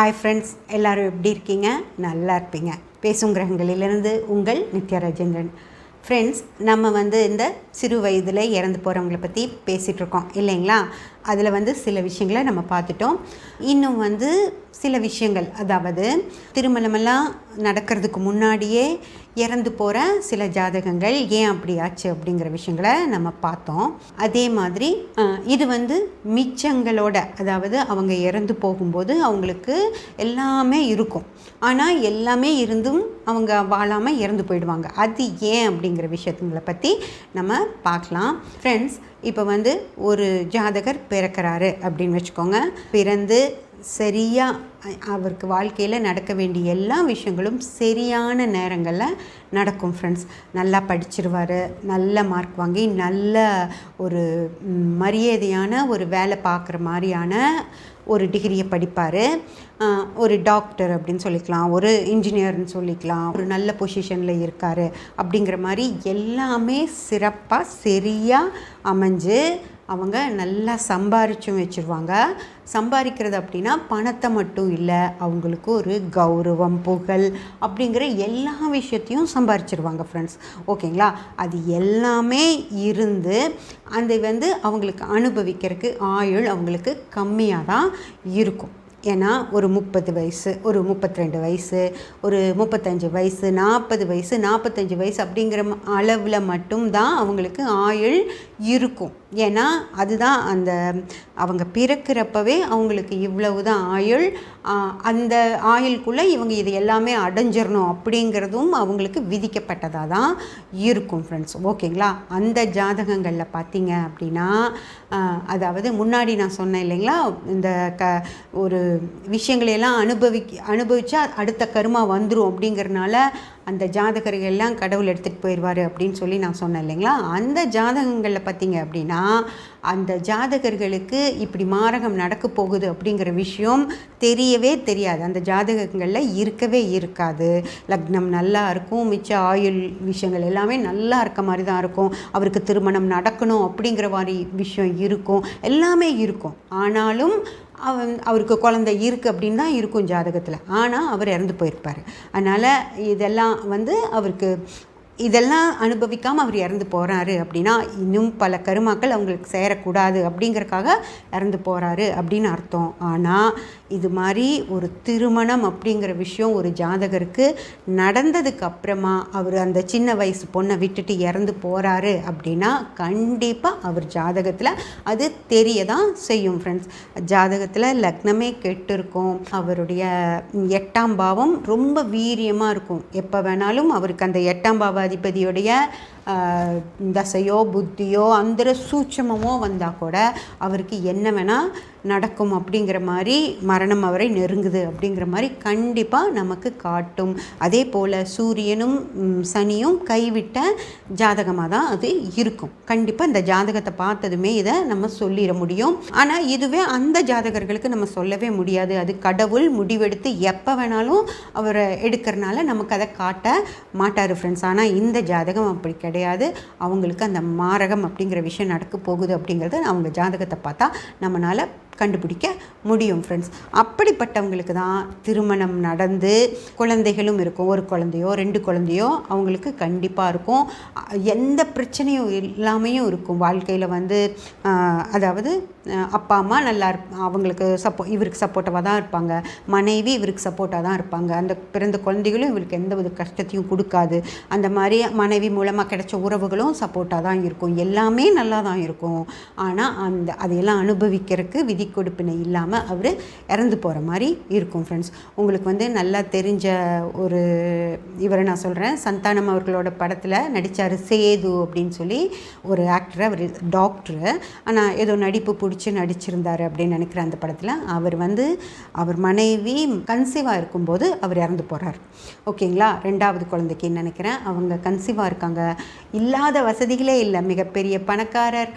Hi friends எல்லோரும் எப்படி இருக்கீங்க? நல்லா இருப்பீங்க. பேசும் கிரகங்களிலிருந்து உங்கள் நித்யா ராஜேந்திரன் ஃப்ரெண்ட்ஸ் நம்ம வந்து இந்த சிறு வயதில் இறந்து போகிறவங்கள பற்றி பேசிகிட்ருக்கோம் இல்லைங்களா? அதில் வந்து சில விஷயங்களை நம்ம பார்த்துட்டோம். இன்னும் வந்து சில விஷயங்கள் அதாவது திருமணமெல்லாம் நடக்கிறதுக்கு முன்னாடியே இறந்து போகிற சில ஜாதகங்கள் ஏன் அப்படி ஆச்சு அப்படிங்கிற விஷயங்களை நம்ம பார்த்தோம். அதே மாதிரி இது வந்து மிச்சங்களோட அதாவது அவங்க இறந்து போகும்போது அவங்களுக்கு எல்லாமே இருக்கும். ஆனால் எல்லாமே இருந்தும் அவங்க வாழாமல் இறந்து போயிடுவாங்க. அது ஏன் அப்படிங்கிற விஷயத்துங்களை பற்றி நம்ம பார்க்கலாம். ஃப்ரெண்ட்ஸ் இப்போ வந்து ஒரு ஜாதகர் பிறக்கிறாரு அப்படின்னு வச்சுக்கோங்க. பிறந்து சரியாக அவருக்கு வாழ்க்கையில் நடக்க வேண்டிய எல்லா விஷயங்களும் சரியான நேரங்களில் நடக்கும் ஃப்ரெண்ட்ஸ் நல்லா படிச்சிருவார் நல்ல மார்க் வாங்கி நல்ல ஒரு மரியாதையான ஒரு வேலை பார்க்குற மாதிரியான ஒரு டிகிரியை படிப்பார். ஒரு டாக்டர் அப்படின்னு சொல்லிக்கலாம் ஒரு இன்ஜினியர்னு சொல்லிக்கலாம் ஒரு நல்ல பொசிஷனில் இருக்கார் அப்படிங்கிற மாதிரி எல்லாமே சிறப்பாக சரியாக அமைஞ்சு அவங்க நல்லா சம்பாரிச்சும் வச்சுருவாங்க. சம்பாதிக்கிறது அப்படின்னா பணத்தை மட்டும் இல்லை அவங்களுக்கு ஒரு கௌரவம் புகழ் அப்படிங்கிற எல்லா விஷயத்தையும் சம்பாரிச்சிருவாங்க ஃப்ரெண்ட்ஸ் ஓகேங்களா அது எல்லாமே இருந்து அந்த வந்து அவங்களுக்கு அனுபவிக்கிறதுக்கு ஆயுள் அவங்களுக்கு கம்மியாக தான் இருக்கும். ஏன்னா ஒரு முப்பது வயசு ஒரு முப்பத்திரெண்டு வயசு ஒரு முப்பத்தஞ்சு வயசு நாற்பது வயசு நாற்பத்தஞ்சு வயசு அப்படிங்கிற அளவில் மட்டும்தான் அவங்களுக்கு ஆயுள் இருக்கும். ஏன்னா அதுதான் அந்த அவங்க பிறக்கிறப்பவே அவங்களுக்கு இவ்வளவு தான் ஆயுள் அந்த ஆயுள்குள்ளே இவங்க இது எல்லாமே அடைஞ்சிடணும் அப்படிங்கிறதும் அவங்களுக்கு விதிக்கப்பட்டதாக தான் இருக்கும் ஃப்ரெண்ட்ஸ் ஓகேங்களா? அந்த ஜாதகங்களில் பார்த்தீங்க அப்படின்னா அதாவது முன்னாடி நான் சொன்னேன் இல்லைங்களா? இந்த க ஒரு விஷயங்களையெல்லாம் அனுபவி அனுபவிச்சா அடுத்த கருமா வந்துடும் அப்படிங்கிறனால அந்த ஜாதகர்கள் எல்லாம் கடவுள் எடுத்துகிட்டு போயிடுவார் அப்படின்னு சொல்லி நான் சொன்னேன் இல்லைங்களா? அந்த ஜாதகங்களில் பார்த்தீங்க அப்படின்னா அந்த ஜாதகர்களுக்கு இப்படி மாரகம் நடக்க போகுது அப்படிங்கிற விஷயம் தெரியவே தெரியாது. அந்த ஜாதகங்களில் இருக்கவே இருக்காது. லக்னம் நல்லா இருக்கும் மிச்ச ஆயுள் விஷயங்கள் எல்லாமே நல்லா இருக்க மாதிரி தான் இருக்கும். அவருக்கு திருமணம் நடக்கணும் அப்படிங்கிற மாதிரி விஷயம் இருக்கும். எல்லாமே இருக்கும். ஆனாலும் அவன் அவருக்கு குழந்தை இருக்குது அப்படின்னு தான் இருக்கும் ஜாதகத்தில். ஆனால் அவர் இறந்து போயிருப்பார். அதனால் இதெல்லாம் வந்து அவருக்கு இதெல்லாம் அனுபவிக்காமல் அவர் இறந்து போகிறாரு அப்படின்னா இன்னும் பல கருமாக்கள் அவங்களுக்கு சேரக்கூடாது அப்படிங்கிறக்காக இறந்து போகிறாரு அப்படின்னு அர்த்தம். ஆனால் இது மாதிரி ஒரு திருமணம் அப்படிங்கிற விஷயம் ஒரு ஜாதகருக்கு நடந்ததுக்கு அப்புறமா அவர் அந்த சின்ன வயசு பொண்ணை விட்டுட்டு இறந்து போகிறாரு அப்படின்னா கண்டிப்பாக அவர் ஜாதகத்தில் அது தெரிய தான் செய்யும் ஃப்ரெண்ட்ஸ் ஜாதகத்தில் லக்னமே கெட்டிருக்கும். அவருடைய எட்டாம் பாவம் ரொம்ப வீரியமாக இருக்கும். எப்போ வேணாலும் அவருக்கு அந்த எட்டாம் பாவாதிபதியுடைய தசையோ புத்தியோ அந்த சூட்சமமோ வந்தால் கூட அவருக்கு என்ன வேணால் நடக்கும் அப்படிங்கிற மாதிரி மரணம் அவரை நெருங்குது அப்படிங்கிற மாதிரி கண்டிப்பாக நமக்கு காட்டும். அதே போல் சூரியனும் சனியும் கைவிட்ட ஜாதகமாக தான் அது இருக்கும். கண்டிப்பாக இந்த ஜாதகத்தை பார்த்ததுமே இதை நம்ம சொல்லிட முடியும். ஆனால் இதுவே அந்த ஜாதகர்களுக்கு நம்ம சொல்லவே முடியாது. அது கடவுள் முடிவெடுத்து எப்போ வேணாலும் அவரை எடுக்கிறனால நமக்கு அதை காட்ட மாட்டார் ஃப்ரெண்ட்ஸ் ஆனால் இந்த ஜாதகம் அப்படி கிடையாது. அவங்களுக்கு அந்த மாரகம் அப்படிங்கிற விஷயம் நடக்க போகுது அப்படிங்கிறது அவங்க ஜாதகத்தை பார்த்தா நம்மளால் கண்டுபிடிக்க முடியும் ஃப்ரெண்ட்ஸ் அப்படிப்பட்டவங்களுக்கு தான் திருமணம் நடந்து குழந்தைகளும் இருக்கும். ஒரு குழந்தையோ ரெண்டு குழந்தையோ அவங்களுக்கு கண்டிப்பாக இருக்கும். எந்த பிரச்சனையும் இல்லாமையும் இருக்கும். வாழ்க்கையில் வந்து அதாவது அப்பா அம்மா நல்லா இருப் அவங்களுக்கு சப்போ இவருக்கு சப்போர்ட்டாக தான் இருப்பாங்க. மனைவி இவருக்கு சப்போர்ட்டாக தான் இருப்பாங்க. அந்த பிறந்த குழந்தைகளும் இவருக்கு எந்த ஒரு கஷ்டத்தையும் கொடுக்காது. அந்த மாதிரி மனைவி மூலமாக கிடைச்ச உறவுகளும் சப்போர்ட்டாக தான் இருக்கும். எல்லாமே நல்லா தான் இருக்கும். ஆனால் அந்த அதையெல்லாம் அனுபவிக்கிறதுக்கு விதி கொடுப்பினை இல்லாமல் அவர் இறந்து போகிற மாதிரி இருக்கும் ஃப்ரெண்ட்ஸ் உங்களுக்கு வந்து நல்லா தெரிஞ்ச ஒரு இவரை நான் சொல்கிறேன் சந்தானம் அவர்களோட படத்தில் நடித்தார் சேது அப்படின்னு சொல்லி ஒரு ஆக்டர் அவர் டாக்டரு ஆனால் ஏதோ நடிப்பு பிடிச்சி நடிச்சிருந்தார் அப்படின்னு நினைக்கிறேன் அந்த படத்தில் அவர் வந்து அவர் மனைவி கன்சீவாக இருக்கும்போது அவர் இறந்து போகிறார் ஓகேங்களா? ரெண்டாவது குழந்தைக்கு நினைக்கிறேன்? அவங்க கன்சீவாக இருக்காங்க. இல்லாத வசதிகளே இல்லை. மிகப்பெரிய பணக்காரர்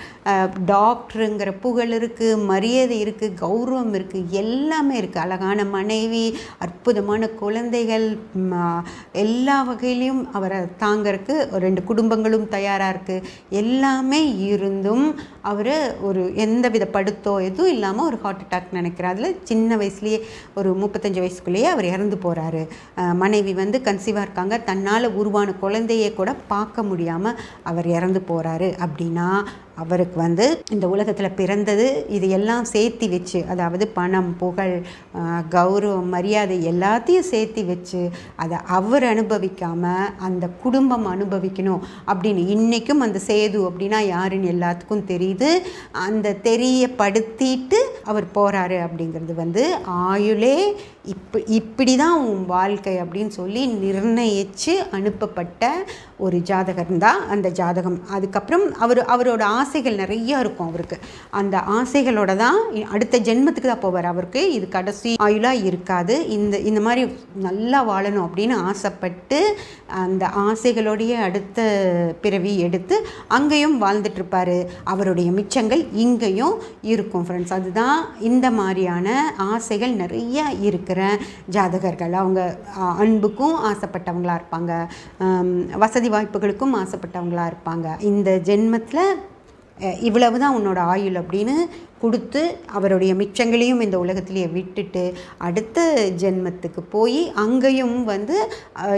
டாக்டருங்கிற புகழ் இருக்குது மரியாதை இருக்குது கௌரவம் இருக்குது எல்லாமே இருக்குது அழகான மனைவி அற்புதமான குழந்தைகள் எல்லா வகையிலையும் அவரை தாங்கறதுக்கு ஒரு ரெண்டு குடும்பங்களும் தயாராக இருக்குது எல்லாமே இருந்தும் அவர் ஒரு எந்த வித படுத்தோ எதுவும் இல்லாமல் ஒரு ஹார்ட் அட்டாக் நினைக்கிறார். அதில் சின்ன வயசுலேயே ஒரு முப்பத்தஞ்சு வயசுக்குள்ளேயே அவர் இறந்து போகிறாரு மனைவி வந்து கன்சீவாக இருக்காங்க. தன்னால் உருவான குழந்தையை கூட பார்க்க முடியாமல் அவர் இறந்து போகிறாரு அப்படின்னா அவருக்கு வந்து இந்த உலகத்தில் பிறந்தது இது எல்லாம் சேர்த்தி வச்சு அதாவது பணம் புகழ் கௌரவம் மரியாதை எல்லாத்தையும் சேர்த்தி வச்சு அதை அவர் அனுபவிக்காமல் அந்த குடும்பம் அனுபவிக்கணும் அப்படின்னு இன்றைக்கும் அந்த சேது அப்படின்னா யாருன்னு எல்லாத்துக்கும் தெரியுது. அந்த தெரியப்படுத்திட்டு அவர் போகிறாரு அப்படிங்கிறது வந்து ஆயுளே இப்போ இப்படி தான் உன் வாழ்க்கை அப்படின்னு சொல்லி நிர்ணயித்து அனுப்பப்பட்ட ஒரு ஜாதகம் தான் அந்த ஜாதகம். அதுக்கப்புறம் அவர் அவரோட ஆசைகள் நிறைய இருக்கும் அவருக்கு. அந்த ஆசைகளோட தான் அடுத்த ஜென்மத்துக்கு தான் போவார் அவருக்கு. இது கடைசி ஆயுளாக இருக்காது. இந்த இந்த மாதிரி நல்லா வாழணும் அப்படின்னு ஆசைப்பட்டு அந்த ஆசைகளோடைய அடுத்த பிறவி எடுத்து அங்கேயும் வாழ்ந்துட்டுருப்பார் அவருடைய மிச்சங்கள் இங்கேயும் இருக்கும் ஃப்ரெண்ட்ஸ் அதுதான் இந்த மாதிரியான ஆசைகள் நிறைய இருக்கிற ஜாதகர்கள். அவங்க அன்புக்கும் ஆசைப்பட்டவங்களாக இருப்பாங்க. வசதி வாய்ப்புகளுக்கும் ஆசைப்பட்டவங்களா இருப்பாங்க. இந்த ஜென்மத்தில் இவ்வளவு தான் உன்னோட ஆயுள் அப்படின்னு கொடுத்து அவருடைய மிச்சங்களையும் இந்த உலகத்திலேயே விட்டுட்டு அடுத்த ஜென்மத்துக்கு போய் அங்கேயும் வந்து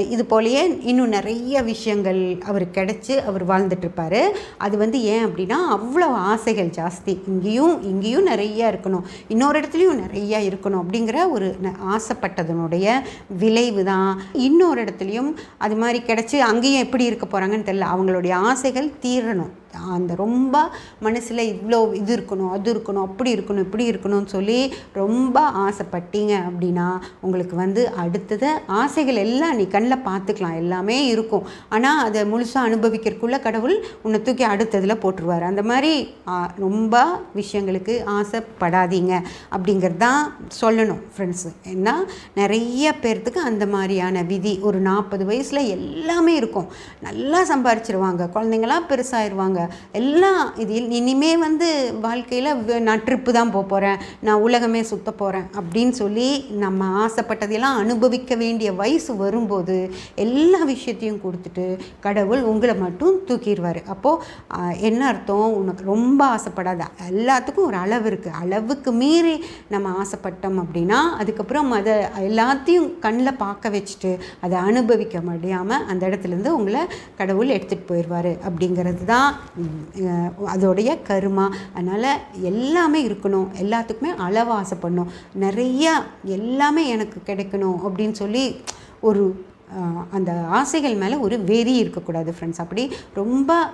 இது போலயே இன்னும் நிறைய விஷயங்கள் அவருக்கு கிடச்சி அவர் வாழ்ந்துட்டுருப்பார். அது வந்து ஏன் அப்படின்னா அவ்வளோ ஆசைகள் ஜாஸ்தி. இங்கேயும் இங்கேயும் நிறைய இருக்கணும். இன்னொரு இடத்துலையும் நிறைய இருக்கணும் அப்படிங்கிற ஒரு ந- ஆசைப்பட்டதனுடைய விளைவு தான் இன்னொரு இடத்துலையும் அது மாதிரி கிடச்சி அங்கேயும் எப்படி இருக்க போகிறாங்கன்னு தெரியல. அவங்களுடைய ஆசைகள் தீரணும். அந்த ரொம்ப மனசில் இவ்வளோ இது இருக்கணும் அது இருக்கணும் அப்படி இருக்கணும் இப்படி இருக்கணும்னு சொல்லி ரொம்ப ஆசைப்பட்டீங்க அப்படின்னா உங்களுக்கு வந்து அடுத்தது ஆசைகள் எல்லாம் நீ கண்ணில் பார்த்துக்கலாம். எல்லாமே இருக்கும். ஆனால் அதை முழுசாக அனுபவிக்கிறதுக்குள்ள கடவுள் உன்னை தூக்கி அடுத்ததில் போட்டுருவார். அந்த மாதிரி ரொம்ப விஷயங்களுக்கு ஆசைப்படாதீங்க அப்படிங்கிறது தான் சொல்லணும் ஃப்ரெண்ட்ஸு ஏன்னா நிறைய பேர்த்துக்கு அந்த மாதிரியான விதி ஒரு நாற்பது வயசில் எல்லாமே இருக்கும். நல்லா சம்பாரிச்சிருவாங்க. குழந்தைங்களாம் பெருசாகிடுவாங்க எல்லாம் இது இனிமேல் இனிமே வந்து வாழ்க்கையில் நான் ட்ரிப்பு தான் போக போகிறேன் நான் உலகமே சுத்த போகிறேன் அப்படின்னு சொல்லி நம்ம ஆசைப்பட்டதையெல்லாம் அனுபவிக்க வேண்டிய வயசு வரும்போது எல்லா விஷயத்தையும் கொடுத்துட்டு கடவுள் உங்களை மட்டும் தூக்கிடுவார். அப்போது என்ன அர்த்தம்? உனக்கு ரொம்ப ஆசைப்படாத. எல்லாத்துக்கும் ஒரு அளவு இருக்குது அளவுக்கு மீறி நம்ம ஆசைப்பட்டோம் அப்படின்னா அதுக்கப்புறம் அதை எல்லாத்தையும் கண்ணில் பார்க்க வச்சுட்டு அதை அனுபவிக்க முடியாமல் அந்த இடத்துலேருந்து உங்களை கடவுள் எடுத்துகிட்டு போயிடுவார் அப்படிங்கிறது தான் அதோடைய கருமா. அதனால் எல்லாமே இருக்கணும். எல்லாத்துக்குமே அளவு ஆசைப்படணும். நிறையா எல்லாமே எனக்கு கிடைக்கணும் அப்படின்னு சொல்லி ஒரு அந்த ஆசைகள் மேலே ஒரு வெறி இருக்கக்கூடாது ஃப்ரெண்ட்ஸ் அப்படி ரொம்ப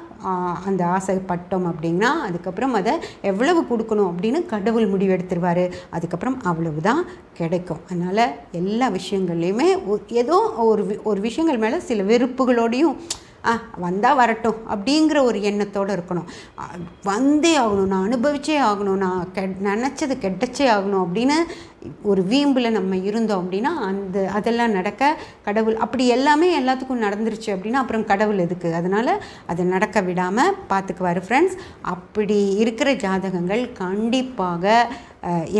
அந்த ஆசைப்பட்டோம் அப்படின்னா அதுக்கப்புறம் அதை எவ்வளவு கொடுக்கணும் அப்படின்னு கடவுள் முடிவெடுத்துருவார். அதுக்கப்புறம் அவ்வளவு தான் கிடைக்கும். அதனால் எல்லா விஷயங்கள்லையுமே ஒ- ஏதோ ஒரு வி- ஒரு விஷயங்கள் மேலே சில வெறுப்புகளோடையும் ஆ வந்தால் வரட்டும் அப்படிங்கிற ஒரு எண்ணத்தோடு இருக்கணும். வந்தே ஆகணும். நான் அனுபவிச்சே ஆகணும். நான் கெ நினச்சது கெட்டச்சே ஆகணும் அப்படின்னு ஒரு வீம்பில் நம்ம இருந்தோம் அப்படின்னா அந்த அதெல்லாம் நடக்க கடவுள் அப்படி எல்லாமே எல்லாத்துக்கும் நடந்துருச்சு அப்படின்னா அப்புறம் கடவுள் எதுக்கு? அதனால் அதை நடக்க விடாமல் பார்த்துக்குவார் ஃப்ரெண்ட்ஸ் அப்படி இருக்கிற ஜாதகங்கள் கண்டிப்பாக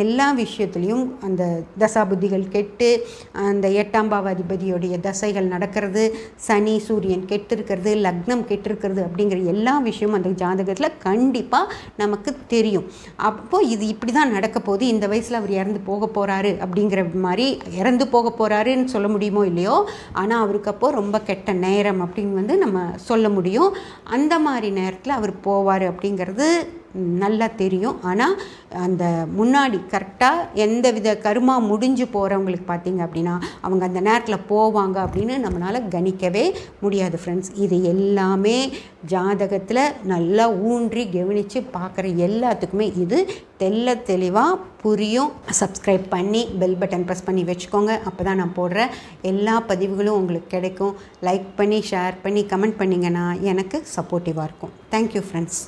எல்லா விஷயத்துலேயும் அந்த தசாபுத்திகள் கெட்டு அந்த எட்டாம் பாவாதிபதியோடைய தசைகள் நடக்கிறது சனி சூரியன் கெட்டிருக்கிறது லக்னம் கெட்டிருக்கிறது அப்படிங்கிற எல்லா விஷயமும் அந்த ஜாதகத்தில் கண்டிப்பாக நமக்கு தெரியும். அப்போது இது இப்படி தான் நடக்க போகுது. இந்த வயசில் அவர் இறந்து போக போகிறாரு அப்படிங்கிற மாதிரி இறந்து போக போகிறாருன்னு சொல்ல முடியுமோ இல்லையோ ஆனால் அவருக்கு அப்போது ரொம்ப கெட்ட நேரம் அப்படின்னு வந்து நம்ம சொல்ல முடியும். அந்த மாதிரி நேரத்தில் அவர் போவார் அப்படிங்கிறது நல்லா தெரியும். ஆனால் அந்த முன்னாடி கரெக்டாக எந்த வித கருமா முடிஞ்சு போகிறவங்களுக்கு பார்த்தீங்க அப்படின்னா அவங்க அந்த நேரத்தில் போவாங்க அப்படின்னு நம்மளால் கணிக்கவே முடியாது ஃப்ரெண்ட்ஸ் இது எல்லாமே ஜாதகத்தில் நல்லா ஊன்றி கவனித்து பார்க்குற எல்லாத்துக்குமே இது தெள்ள தெளிவாக புரியும். சப்ஸ்கிரைப் பண்ணி பெல் பட்டன் ப்ரெஸ் பண்ணி வச்சுக்கோங்க. அப்போ தான் நான் போடுற எல்லா பதிவுகளும் உங்களுக்கு கிடைக்கும். லைக் பண்ணி ஷேர் பண்ணி கமெண்ட் பண்ணிங்கன்னா எனக்கு சப்போர்ட்டிவாக இருக்கும். Thank you friends